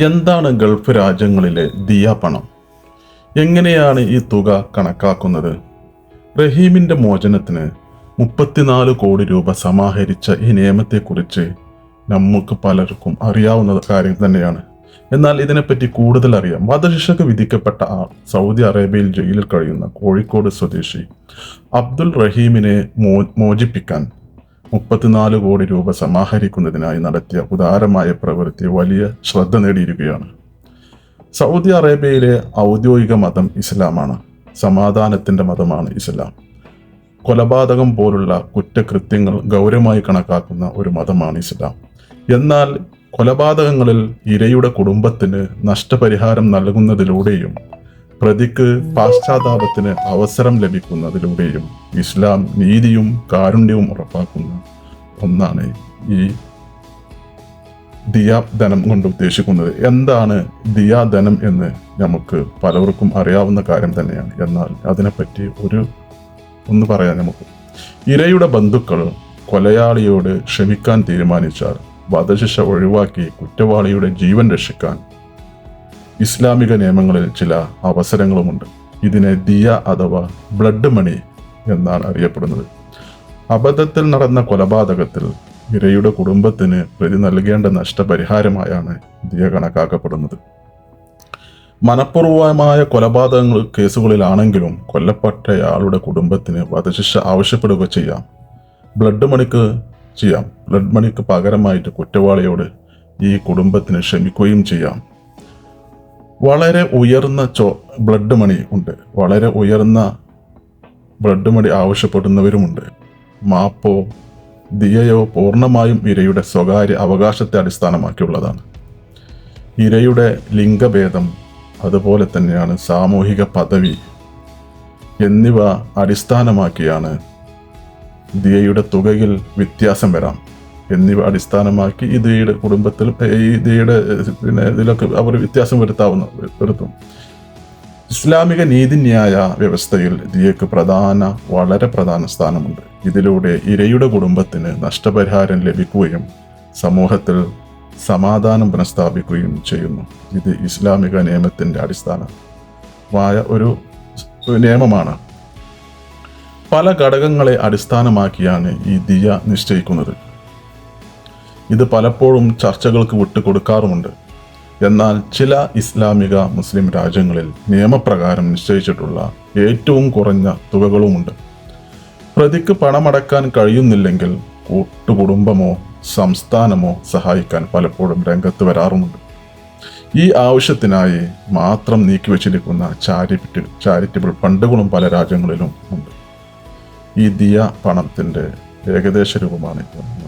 എന്താണ് ഗൾഫ് രാജ്യങ്ങളിലെ ദിയ പണം? എങ്ങനെയാണ് ഈ തുക കണക്കാക്കുന്നത്? റഹീമിന്റെ മോചനത്തിന് മുപ്പത്തിനാല് കോടി രൂപ സമാഹരിച്ച ഈ നിയമത്തെക്കുറിച്ച് നമുക്ക് പലർക്കും അറിയാവുന്ന കാര്യം തന്നെയാണ്. എന്നാൽ ഇതിനെപ്പറ്റി കൂടുതൽ അറിയാം. വധശിക്ഷക്ക് വിധിക്കപ്പെട്ട ആ സൗദി അറേബ്യയിൽ ജയിലിൽ കഴിയുന്ന കോഴിക്കോട് സ്വദേശി അബ്ദുൽ റഹീമിനെ മോ മോചിപ്പിക്കാൻ മുപ്പത്തിനാല് കോടി രൂപ സമാഹരിക്കുന്നതിനായി നടത്തിയ ഉദാരമായ പ്രവൃത്തി വലിയ ശ്രദ്ധ നേടിയിരിക്കുകയാണ്. സൗദി അറേബ്യയിലെ ഔദ്യോഗിക മതം ഇസ്ലാമാണ്. സമാധാനത്തിന്റെ മതമാണ് ഇസ്ലാം. കൊലപാതകം പോലുള്ള കുറ്റകൃത്യങ്ങൾ ഗൗരവമായി കണക്കാക്കുന്ന ഒരു മതമാണ് ഇസ്ലാം. എന്നാൽ കൊലപാതകങ്ങളിൽ ഇരയുടെ കുടുംബത്തിന് നഷ്ടപരിഹാരം നൽകുന്നതിലൂടെയും പ്രതിക്ക് പാശ്ചാത്താപത്തിന് അവസരം ലഭിക്കുന്നതിലൂടെയും ഇസ്ലാം നീതിയും കാരുണ്യവും ഉറപ്പാക്കുന്ന ഒന്നാണ് ഈ ദിയാധനം കൊണ്ട് ഉദ്ദേശിക്കുന്നത്. എന്താണ് ദിയാധനം എന്ന് നമുക്ക് പലവർക്കും അറിയാവുന്ന കാര്യം തന്നെയാണ്. എന്നാൽ അതിനെപ്പറ്റി ഒരു ഒന്ന് പറയാൻ നമുക്ക്. ഇരയുടെ ബന്ധുക്കൾ കൊലയാളിയോട് ക്ഷമിക്കാൻ തീരുമാനിച്ചാൽ വധശിക്ഷ ഒഴിവാക്കി കുറ്റവാളിയുടെ ജീവൻ രക്ഷിക്കാൻ ഇസ്ലാമിക നിയമങ്ങളിൽ ചില അവസരങ്ങളുമുണ്ട്. ഇതിനെ ദിയ അഥവാ ബ്ലഡ് മണി എന്നാണ് അറിയപ്പെടുന്നത്. അബദ്ധത്തിൽ നടന്ന കൊലപാതകത്തിൽ ഇരയുടെ കുടുംബത്തിന് പ്രതി നൽകേണ്ട നഷ്ടപരിഹാരമായാണ് ദിയ കണക്കാക്കപ്പെടുന്നത്. മനഃപൂർവമായ കൊലപാതകങ്ങൾ കേസുകളിലാണെങ്കിലും കൊല്ലപ്പെട്ടയാളുടെ കുടുംബത്തിന് വധശിക്ഷ ആവശ്യപ്പെടുക ചെയ്യാം. ബ്ലഡ് മണിക്ക് ചെയ്യാം. ബ്ലഡ് മണിക്ക് പകരമായിട്ട് കുറ്റവാളിയോട് ഈ കുടുംബത്തിന് ക്ഷമിക്കുകയും ചെയ്യാം. വളരെ ഉയർന്ന ചോ ബ്ലഡ് മണി ഉണ്ട്. വളരെ ഉയർന്ന ബ്ലഡ് മണി ആവശ്യപ്പെടുന്നവരുമുണ്ട്. മാപ്പോ ദിയയോ പൂർണമായും ഇരയുടെ സ്വകാര്യ അവകാശത്തെ അടിസ്ഥാനമാക്കിയുള്ളതാണ്. ഇരയുടെ ലിംഗഭേദം അതുപോലെ തന്നെയാണ് സാമൂഹിക പദവി എന്നിവ അടിസ്ഥാനമാക്കിയാണ് ദിയയുടെ തുകയിൽ വ്യത്യാസം വരാം. എന്നിവ അടിസ്ഥാനമാക്കി ദിയയുടെ കുടുംബത്തിൽ ദിയയുടെ പിന്നെ ഇതിലൊക്കെ അവർ വ്യത്യാസം വരുത്താവുന്ന വരുത്തും. ഇസ്ലാമിക നീതിന്യായ വ്യവസ്ഥയിൽ ദിയക്ക് പ്രധാന വളരെ പ്രധാന സ്ഥാനമുണ്ട്. ഇതിലൂടെ ഇരയുടെ കുടുംബത്തിന് നഷ്ടപരിഹാരം ലഭിക്കുകയും സമൂഹത്തിൽ സമാധാനം പുനഃസ്ഥാപിക്കുകയും ചെയ്യുന്നു. ഇത് ഇസ്ലാമിക നിയമത്തിന്റെ അടിസ്ഥാനമായ ഒരു നിയമമാണ്. പല ഘടകങ്ങളെ അടിസ്ഥാനമാക്കിയാണ് ഈ ദിയ നിശ്ചയിക്കുന്നത്. ഇത് പലപ്പോഴും ചർച്ചകൾക്ക് വിട്ടുകൊടുക്കാറുമുണ്ട്. എന്നാൽ ചില ഇസ്ലാമിക മുസ്ലിം രാജ്യങ്ങളിൽ നിയമപ്രകാരം നിശ്ചയിച്ചിട്ടുള്ള ഏറ്റവും കുറഞ്ഞ തുകകളുമുണ്ട്. പ്രതിക്ക് പണമടക്കാൻ കഴിയുന്നില്ലെങ്കിൽ കൂട്ടുകുടുംബമോ സംസ്ഥാനമോ സഹായിക്കാൻ പലപ്പോഴും രംഗത്ത് വരാറുമുണ്ട്. ഈ ആവശ്യത്തിനായി മാത്രം നീക്കിവച്ചിരിക്കുന്ന ചാരിറ്റി ചാരിറ്റബിൾ ഫണ്ടുകളും പല രാജ്യങ്ങളിലും ഉണ്ട്. ഈ ദിയ പണത്തിന്റെ ഏകദേശ രൂപമാണ് ഇപ്പോൾ